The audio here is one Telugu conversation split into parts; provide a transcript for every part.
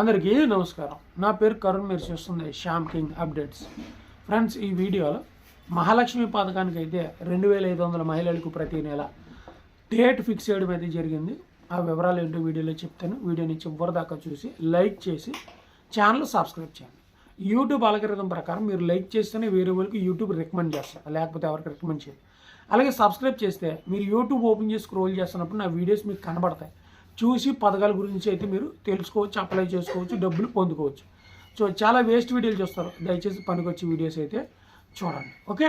అందరికీ నమస్కారం. నా పేరు కరుణ్ మీరు చూస్తుంది శ్యామ్ కింగ్ అప్డేట్స్. ఫ్రెండ్స్ ఈ వీడియోలో మహాలక్ష్మి పథకానికి అయితే రెండు వేల ఐదు వందల మహిళలకు ప్రతి నెల డేట్ ఫిక్స్ చేయడం అయితే జరిగింది. ఆ వివరాలు ఏంటో వీడియోలో చెప్తాను. వీడియోని చివరి దాకా చూసి లైక్ చేసి ఛానల్ సబ్స్క్రైబ్ చేయండి. యూట్యూబ్ అలగరిథం ప్రకారం మీరు లైక్ చేస్తేనే వేరే వాళ్ళకి యూట్యూబ్ రికమెండ్ చేస్తారు. లేకపోతే ఎవరికి రికమెండ్ చేయాలి అలాగే సబ్స్క్రైబ్ చేస్తే మీరు యూట్యూబ్ ఓపెన్ చేసి స్క్రోల్ చేస్తున్నప్పుడు నా వీడియోస్ మీకు కనబడతాయి. చూసి పథకాల గురించి అయితే మీరు తెలుసుకోవచ్చు అప్లై చేసుకోవచ్చు డబ్బులు పొందుకోవచ్చు. సో చాలా వేస్ట్ వీడియోలు చూస్తారు. దయచేసి పనికొచ్చే వీడియోస్ అయితే చూడండి. ఓకే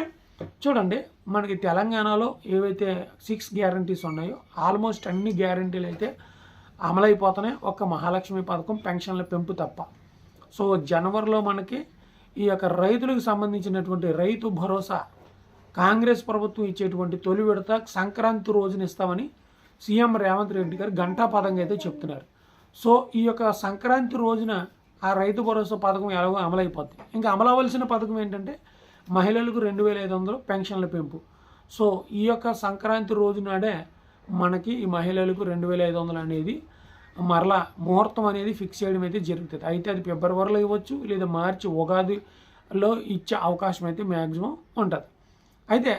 చూడండి మనకి తెలంగాణలో ఏవైతే సిక్స్ గ్యారంటీస్ ఉన్నాయో ఆల్మోస్ట్ అన్ని గ్యారంటీలు అయితే అమలైపోతున్నాయి. ఒక్క మహాలక్ష్మి పథకం పెన్షన్ల పెంపు తప్ప. సో జనవరిలో మనకి ఈ యొక్క రైతులకు సంబంధించినటువంటి రైతు భరోసా కాంగ్రెస్ ప్రభుత్వం ఇచ్చేటువంటి తొలి విడత సంక్రాంతి రోజున ఇస్తామని సీఎం రేవంత్ రెడ్డి గారు ఘంటాపదంగా అయితే చెప్తున్నారు. సో ఈ యొక్క సంక్రాంతి రోజున ఆ రైతు భరోసా పథకం ఎలాగో అమలైపోద్ది? ఇంకా అమలవలసిన పథకం ఏంటంటే మహిళలకు రెండు వేల ఐదు వందలు పెన్షన్ల పెంపు. సో ఈ యొక్క సంక్రాంతి రోజు నాడే మనకి ఈ మహిళలకు రెండు వేల ఐదు వందలు అనేది మరలా ముహూర్తం అనేది ఫిక్స్ చేయడం అయితే జరుగుతుంది. అయితే అది ఫిబ్రవరిలో ఇవ్వచ్చు లేదా మార్చి ఉగాదిలో ఇచ్చే అవకాశం అయితే మ్యాక్సిమం ఉంటుంది. అయితే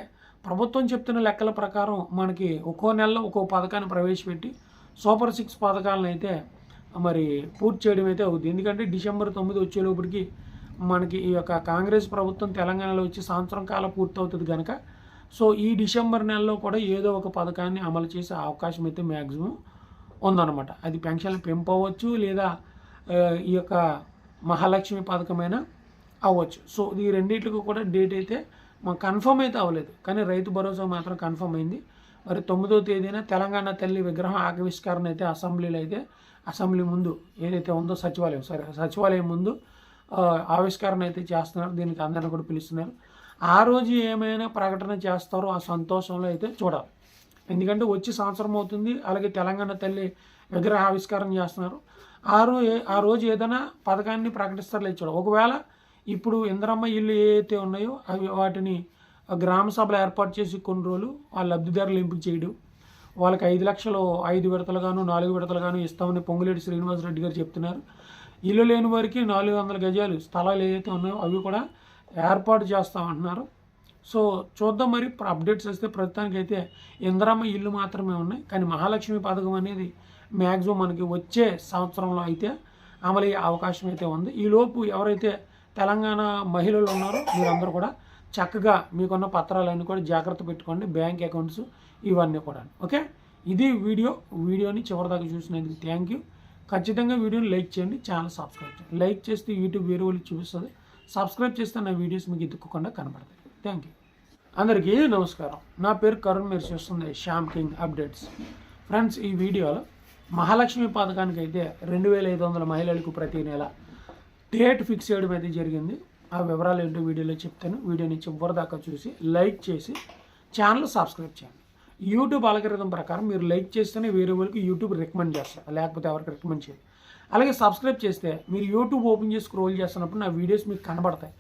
ప్రభుత్వం చెప్తున్న లెక్కల ప్రకారం మనకి ఒక్కో నెలలో ఒక్కో పథకాన్ని ప్రవేశపెట్టి సూపర్ సిక్స్ పథకాలను అయితే మరి పూర్తి చేయడం అయితే అవుతుంది ఎందుకంటే డిసెంబర్ తొమ్మిది వచ్చేలోపటికి మనకి ఈ యొక్క కాంగ్రెస్ ప్రభుత్వం తెలంగాణలో వచ్చి సంవత్సరం కాలం పూర్తవుతుంది కనుక సో ఈ డిసెంబర్ నెలలో కూడా ఏదో ఒక పథకాన్ని అమలు చేసే అవకాశం అయితే మ్యాక్సిమం ఉందన్నమాట. అది పెన్షన్లు పెంపవచ్చు లేదా ఈ యొక్క మహాలక్ష్మి పథకమైన అవ్వచ్చు. సో ఈ రెండింటికి కూడా డేట్ అయితే మాకు కన్ఫర్మ్ అయితే అవ్వలేదు. కానీ రైతు భరోసా మాత్రం కన్ఫర్మ్ అయింది. మరి తొమ్మిదో తేదీన తెలంగాణ తల్లి విగ్రహం ఆవిష్కరణ అయితే అసెంబ్లీలో అయితే అసెంబ్లీ ముందు ఏదైతే ఉందో సచివాలయం సరే సచివాలయం ముందు ఆవిష్కరణ అయితే చేస్తున్నారు. దీనికి అందరిని కూడా పిలుస్తున్నారు. ఆ రోజు ఏమైనా ప్రకటన చేస్తారో ఆ సంతోషంలో అయితే చూడాలి. ఎందుకంటే వచ్చి సంవత్సరం అవుతుంది. అలాగే తెలంగాణ తల్లి విగ్రహ ఆవిష్కరణ చేస్తున్నారు. ఆ రోజు ఆ రోజు ఏదైనా పథకాన్ని ప్రకటిస్తారు లేదు చూడాలి. ఒకవేళ ఇప్పుడు ఇంద్రమ్మ ఇల్లు ఏవైతే ఉన్నాయో అవి వాటిని గ్రామ సభలు ఏర్పాటు చేసి కొన్ని రోజులు ఆ లబ్ధిదారులు ఎంపిక చేయడం. వాళ్ళకి ఐదు లక్షలు ఐదు విడతలుగాను నాలుగు విడతలుగాను ఇస్తామని పొంగులేటి శ్రీనివాసరెడ్డి గారు చెప్తున్నారు. ఇల్లు లేని వారికి నాలుగు వందల గజాలు స్థలాలు ఏదైతే ఉన్నాయో అవి కూడా ఏర్పాటు చేస్తామంటున్నారు సో చూద్దాం మరి ఇప్పుడు అప్డేట్స్ వస్తే ప్రస్తుతానికైతే ఇందిరమ్మ ఇల్లు మాత్రమే ఉన్నాయి. కానీ మహాలక్ష్మి పథకం అనేది మ్యాక్సిమం మనకి వచ్చే సంవత్సరంలో అయితే అమలయ్యే అవకాశం అయితే ఉంది. ఈలోపు ఎవరైతే తెలంగాణ మహిళలు ఉన్నారో. మీరందరూ కూడా చక్కగా మీకున్న పత్రాలన్నీ కూడా జాగ్రత్త పెట్టుకోండి. బ్యాంక్ అకౌంట్స్ ఇవన్నీ కూడా. ఓకే? ఇది వీడియో. వీడియోని చివరిదాకా చూసినందుకు థ్యాంక్ యూ. ఖచ్చితంగా వీడియోని లైక్ చేయండి. ఛానల్ సబ్స్క్రైబ్ చేయండి. లైక్ చేస్తే యూట్యూబ్ వేరే వాళ్ళు చూపిస్తుంది. సబ్స్క్రైబ్ చేస్తే నా వీడియోస్ మీకు ఎదుక్కోకుండా కనబడతాయి. Thank you. అందరికీ నమస్కారం. నా పేరు కరుణ్. మీరు చూస్తుంది శ్యామ్ కింగ్ అప్డేట్స్. ఫ్రెండ్స్ ఈ వీడియోలో మహాలక్ష్మి పథకానికి అయితే రెండు వేల ఐదు వందల మహిళలకు ప్రతి నెల డేట్ ఫిక్స్ చేయడం అయితే జరిగింది. ఆ వివరాలు ఏంటో వీడియోలో చెప్తాను. వీడియోని చివరి దాకా చూసి లైక్ చేసి ఛానల్ సబ్స్క్రైబ్ చేయండి. యూట్యూబ్ అలగరిథం ప్రకారం మీరు లైక్ చేస్తేనే వేరే వాళ్ళకి యూట్యూబ్ రికమెండ్ చేస్తారు. లేకపోతే ఎవరికి రికమెండ్ చేయరు. అలాగే సబ్స్క్రైబ్ చేస్తే మీరు యూట్యూబ్ ఓపెన్ చేసి స్క్రోల్ చేస్తున్నప్పుడు నా వీడియోస్ మీకు కనబడతాయి.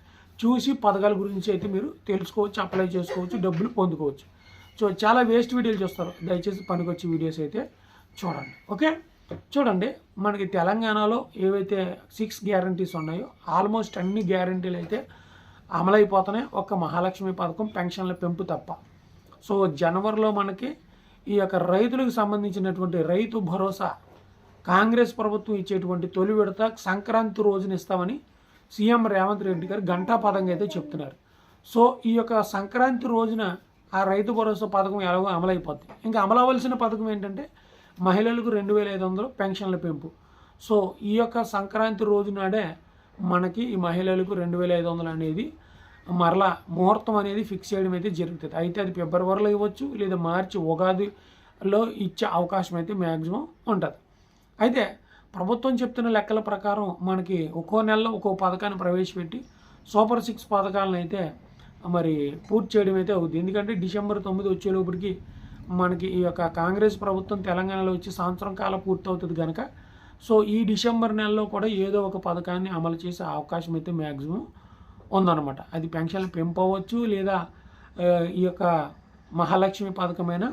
చూసి పథకాల గురించి అయితే మీరు తెలుసుకోవచ్చు అప్లై చేసుకోవచ్చు డబ్బులు పొందుకోవచ్చు. సో చాలా వేస్ట్ వీడియోలు చూస్తారు. దయచేసి పనికొచ్చే వీడియోస్ అయితే చూడండి. ఓకే? చూడండి మనకి తెలంగాణలో ఏవైతే సిక్స్ గ్యారంటీస్ ఉన్నాయో ఆల్మోస్ట్ అన్ని గ్యారంటీలు అయితే అమలైపోతున్నాయి. ఒక్క మహాలక్ష్మి పథకం పెన్షన్ల పెంపు తప్ప. సో జనవరిలో మనకి ఈ యొక్క రైతులకు సంబంధించినటువంటి రైతు భరోసా కాంగ్రెస్ ప్రభుత్వం ఇచ్చేటువంటి తొలి విడత సంక్రాంతి రోజున ఇస్తామని సీఎం రేవంత్ రెడ్డి గారు ఘంటాపదంగా అయితే చెప్తున్నారు. సో ఈ యొక్క సంక్రాంతి రోజున ఆ రైతు భరోసా పథకం ఎలాగో అమలైపోద్ది ఇంకా అమలవలసిన పథకం ఏంటంటే మహిళలకు రెండు వేల ఐదు వందలు పెన్షన్ల పెంపు. సో ఈ యొక్క సంక్రాంతి రోజు నాడే మనకి ఈ మహిళలకు రెండు వేల ఐదు వందలు అనేది మరలా ముహూర్తం అనేది ఫిక్స్ చేయడం అయితే జరుగుతుంది. అయితే అది ఫిబ్రవరిలో ఇవ్వచ్చు లేదా మార్చి ఉగాదిలో ఇచ్చే అవకాశం అయితే మ్యాక్సిమం ఉంటుంది. అయితే ప్రభుత్వం చెప్తున్న లెక్కల ప్రకారం మనకి ఒక్కో నెలలో ఒక్కో పథకాన్ని ప్రవేశపెట్టి సూపర్ సిక్స్ పథకాలను అయితే మరి పూర్తి చేయడం అయితే అవుతుంది ఎందుకంటే డిసెంబర్ తొమ్మిది వచ్చేలోపటికి మనకి ఈ యొక్క కాంగ్రెస్ ప్రభుత్వం తెలంగాణలో వచ్చి సంవత్సరం కాలం పూర్తవుతుంది కనుక సో ఈ డిసెంబర్ నెలలో కూడా ఏదో ఒక పథకాన్ని అమలు చేసే అవకాశం అయితే మ్యాక్సిమం ఉందన్నమాట. అది పెన్షన్లు పెంపవచ్చు లేదా ఈ యొక్క మహాలక్ష్మి పథకమైన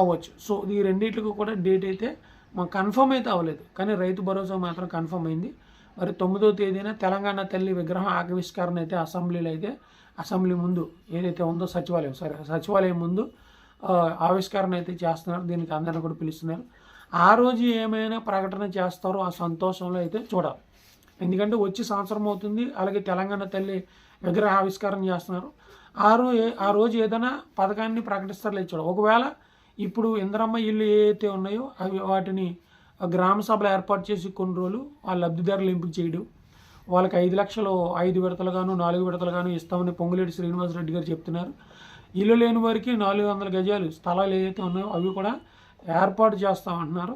అవ్వచ్చు. సో ఈ రెండింటికి కూడా డేట్ అయితే మాకు కన్ఫర్మ్ అయితే అవ్వలేదు. కానీ రైతు భరోసా మాత్రం కన్ఫర్మ్ అయింది. మరి తొమ్మిదో తేదీన తెలంగాణ తల్లి విగ్రహం ఆవిష్కరణ అయితే అసెంబ్లీలో అయితే అసెంబ్లీ ముందు ఏదైతే ఉందో సచివాలయం సరే సచివాలయం ముందు ఆవిష్కరణ అయితే చేస్తున్నారు. దీనికి అందరిని కూడా పిలుస్తున్నారు. ఆ రోజు ఏమైనా ప్రకటన చేస్తారో ఆ సంతోషంలో అయితే చూడాలి. ఎందుకంటే వచ్చి సంవత్సరం అవుతుంది. అలాగే తెలంగాణ తల్లి విగ్రహ ఆవిష్కరణ చేస్తున్నారు. ఆ రోజు ఆ రోజు ఏదైనా పథకాన్ని ప్రకటిస్తారు లేదు చూడ ఒకవేళ ఇప్పుడు ఇంద్రమ్మ ఇల్లు ఏవైతే ఉన్నాయో అవి వాటిని గ్రామ సభలు ఏర్పాటు చేసి కొన్ని రోజులు ఆ లబ్ధిదారులు ఎంపిక చేయడం వాళ్ళకి ఐదు లక్షలు ఐదు విడతలుగాను నాలుగు విడతలుగాను ఇస్తామని పొంగులేటి శ్రీనివాసరెడ్డి గారు చెప్తున్నారు. ఇల్లు లేని వారికి నాలుగు వందల గజాలు స్థలాలు ఏదైతే ఉన్నాయో అవి కూడా ఏర్పాటు చేస్తామంటున్నారు.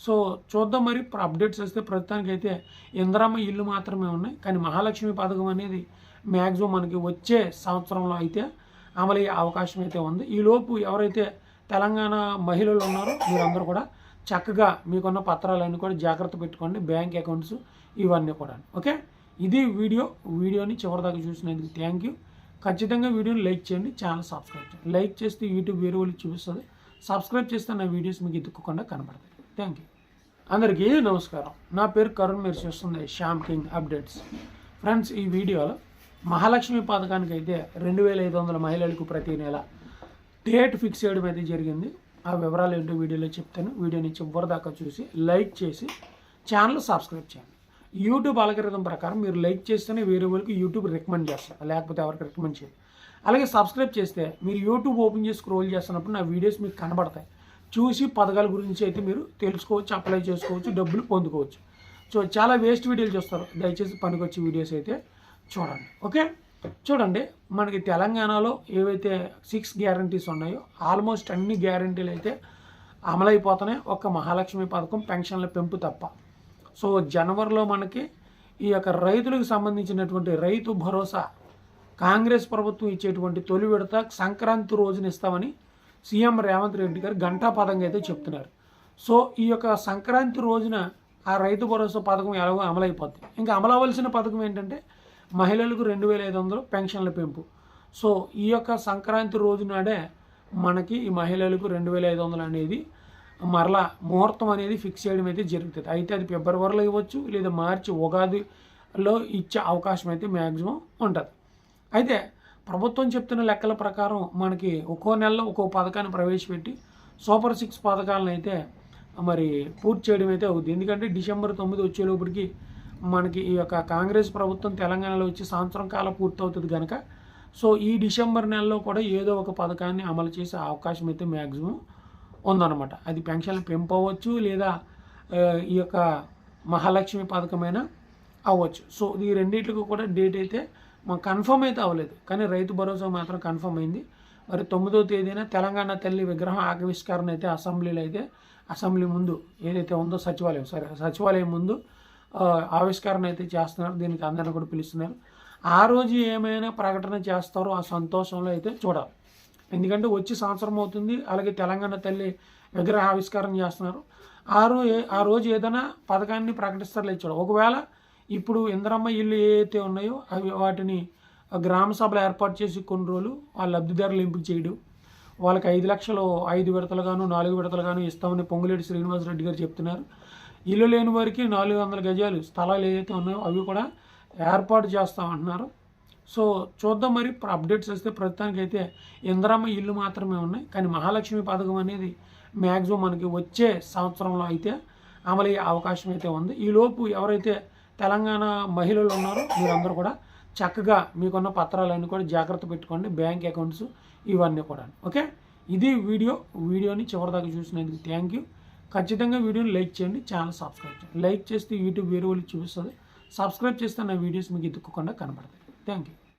సో చూద్దాం మరి. ఇప్పుడు అప్డేట్స్ వస్తే ప్రస్తుతానికైతే ఇంద్రమ్మ ఇల్లు మాత్రమే ఉన్నాయి. కానీ మహాలక్ష్మి పథకం అనేది మ్యాక్సిమం మనకి వచ్చే సంవత్సరంలో అయితే అమలయ్యే అవకాశం అయితే ఉంది. ఈలోపు ఎవరైతే తెలంగాణ మహిళలు ఉన్నారో మీరందరూ కూడా చక్కగా మీకున్న పత్రాలన్నీ కూడా జాగ్రత్త పెట్టుకోండి. బ్యాంక్ అకౌంట్స్ ఇవన్నీ కూడా ఓకే? ఇది వీడియో. వీడియోని చివరిదాకా చూసినందుకు థ్యాంక్ యూ. ఖచ్చితంగా వీడియోని లైక్ చేయండి ఛానల్ సబ్స్క్రైబ్ చేయండి. లైక్ చేస్తే యూట్యూబ్ వేరే వాళ్ళు చూపిస్తుంది. సబ్స్క్రైబ్ చేస్తే నా వీడియోస్ మీకు ఎత్తుకోకుండా కనబడతాయి. థ్యాంక్ యూ అందరికీ నమస్కారం. నా పేరు కరుణ్ మీరు చూస్తుంది శ్యామ్ కింగ్ అప్డేట్స్. ఫ్రెండ్స్ ఈ వీడియోలో మహాలక్ష్మి పథకానికి అయితే రెండు వేల ఐదు వందల మహిళలకు ప్రతి నెల డేట్ ఫిక్స్ చేయడం అయితే జరిగింది. ఆ వివరాలు ఏంటో వీడియోలో చెప్తాను. వీడియోని చివరి దాకా చూసి లైక్ చేసి ఛానల్ సబ్స్క్రైబ్ చేయండి. యూట్యూబ్ అలగరిథం ప్రకారం మీరు లైక్ చేస్తేనే వేరే వాళ్ళకి యూట్యూబ్ రికమెండ్ చేస్తారు. లేకపోతే ఎవరికి రికమెండ్ చేయరు. అలాగే సబ్స్క్రైబ్ చేస్తే మీరు యూట్యూబ్ ఓపెన్ చేసి స్క్రోల్ చేస్తున్నప్పుడు నా వీడియోస్ మీకు కనబడతాయి. చూసి పథకాల గురించి అయితే మీరు తెలుసుకోవచ్చు అప్లై చేసుకోవచ్చు డబ్బులు పొందుకోవచ్చు. సో చాలా వేస్ట్ వీడియోలు చూస్తారు. దయచేసి పనికొచ్చే వీడియోస్ అయితే చూడండి. ఓకే చూడండి మనకి తెలంగాణలో ఏవైతే సిక్స్ గ్యారంటీస్ ఉన్నాయో ఆల్మోస్ట్ అన్ని గ్యారంటీలు అయితే అమలైపోతున్నాయి. ఒక మహాలక్ష్మి పథకం పెన్షన్ల పెంపు తప్ప. సో జనవరిలో మనకి ఈ యొక్క రైతులకు సంబంధించినటువంటి రైతు భరోసా కాంగ్రెస్ ప్రభుత్వం ఇచ్చేటువంటి తొలి విడత సంక్రాంతి రోజున ఇస్తామని సీఎం రేవంత్ రెడ్డి గారు ఘంటాపదంగా అయితే చెప్తున్నారు. సో ఈ యొక్క సంక్రాంతి రోజున ఆ రైతు భరోసా పథకం ఎలాగో అమలైపోద్ది ఇంకా అమలవలసిన పథకం ఏంటంటే మహిళలకు రెండు వేల ఐదు వందలు పెన్షన్ల పెంపు. సో ఈ యొక్క సంక్రాంతి రోజు నాడే మనకి ఈ మహిళలకు రెండు వేల ఐదు వందలు అనేది మరలా ముహూర్తం అనేది ఫిక్స్ చేయడం అయితే జరుగుతుంది. అయితే అది ఫిబ్రవరిలో ఇవ్వచ్చు లేదా మార్చి ఉగాదిలో ఇచ్చే అవకాశం అయితే మ్యాక్సిమం ఉంటుంది. అయితే ప్రభుత్వం చెప్తున్న లెక్కల ప్రకారం మనకి ఒక్కో నెలలో ఒక్కో పథకాన్ని ప్రవేశపెట్టి సూపర్ సిక్స్ పథకాలను అయితే మరి పూర్తి చేయడం అయితే అవుతుంది ఎందుకంటే డిసెంబర్ తొమ్మిది వచ్చేలోపటికి మనకి ఈ యొక్క కాంగ్రెస్ ప్రభుత్వం తెలంగాణలో వచ్చి సంవత్సరం కాలం పూర్తవుతుంది కనుక సో ఈ డిసెంబర్ నెలలో కూడా ఏదో ఒక పథకాన్ని అమలు చేసే అవకాశం అయితే మ్యాక్సిమం ఉందన్నమాట. అది పెన్షన్లు పెంపవచ్చు లేదా ఈ యొక్క మహాలక్ష్మి పథకమైన అవ్వచ్చు. సో ఈ రెండింటికి కూడా డేట్ అయితే మాకు కన్ఫర్మ్ అయితే అవ్వలేదు. కానీ రైతు భరోసా మాత్రం కన్ఫర్మ్ అయింది. మరి తొమ్మిదో తేదీన తెలంగాణ తల్లి విగ్రహం ఆవిష్కరణ అయితే అసెంబ్లీలో అయితే అసెంబ్లీ ముందు ఏదైతే ఉందో సచివాలయం సరే సచివాలయం ముందు ఆవిష్కరణ అయితే చేస్తున్నారు. దీనికి అందరిని కూడా పిలుస్తున్నారు. ఆ రోజు ఏమైనా ప్రకటన చేస్తారో ఆ సంతోషంలో అయితే చూడాలి. ఎందుకంటే వచ్చి సంవత్సరం అవుతుంది. అలాగే తెలంగాణ తల్లి విగ్రహ ఆవిష్కారం చేస్తున్నారు. ఆ రోజు ఆ రోజు ఏదైనా పథకాన్ని ప్రకటిస్తారు లేదు ఒకవేళ ఇప్పుడు ఇంద్రమ్మ ఇల్లు ఏవైతే ఉన్నాయో అవి వాటిని గ్రామ సభలు ఏర్పాటు చేసి కొన్ని రోజులు వాళ్ళ లబ్ధిదారులు ఎంపిక చేయడం వాళ్ళకి ఐదు లక్షలు ఐదు విడతలుగాను నాలుగు విడతలుగాను ఇస్తామని పొంగులేటి శ్రీనివాసరెడ్డి గారు చెప్తున్నారు. ఇల్లు లేని వారికి నాలుగు వందల గజాలు స్థలాలు ఏదైతే ఉన్నాయో అవి కూడా ఏర్పాటు చేస్తామంటున్నారు. సో చూద్దాం మరి. అప్డేట్స్ వస్తే ప్రస్తుతానికైతే ఇందిరమ్మ ఇల్లు మాత్రమే ఉన్నాయి. కానీ మహాలక్ష్మి పథకం అనేది మ్యాక్సిమం మనకి వచ్చే సంవత్సరంలో అయితే అమలయ్యే అవకాశం అయితే ఉంది. ఈలోపు ఎవరైతే తెలంగాణ మహిళలు ఉన్నారో మీరందరూ కూడా చక్కగా మీకున్న పత్రాలన్నీ కూడా జాగ్రత్త పెట్టుకోండి. బ్యాంక్ అకౌంట్స్ ఇవన్నీ కూడా. ఓకే? ఇది వీడియో. వీడియోని చివరిదాకా చూసినందుకు థ్యాంక్ యూ. ఖచ్చితంగా వీడియోని లైక్ చేయండి. ఛానల్ సబ్స్క్రైబ్ చేయండి. లైక్ చేస్తే యూట్యూబ్ వేరే వాళ్ళు చూపిస్తుంది. సబ్స్క్రైబ్ చేస్తే నా వీడియోస్ మీకు ఎత్తుకోకుండా కనబడతాయి. Thank you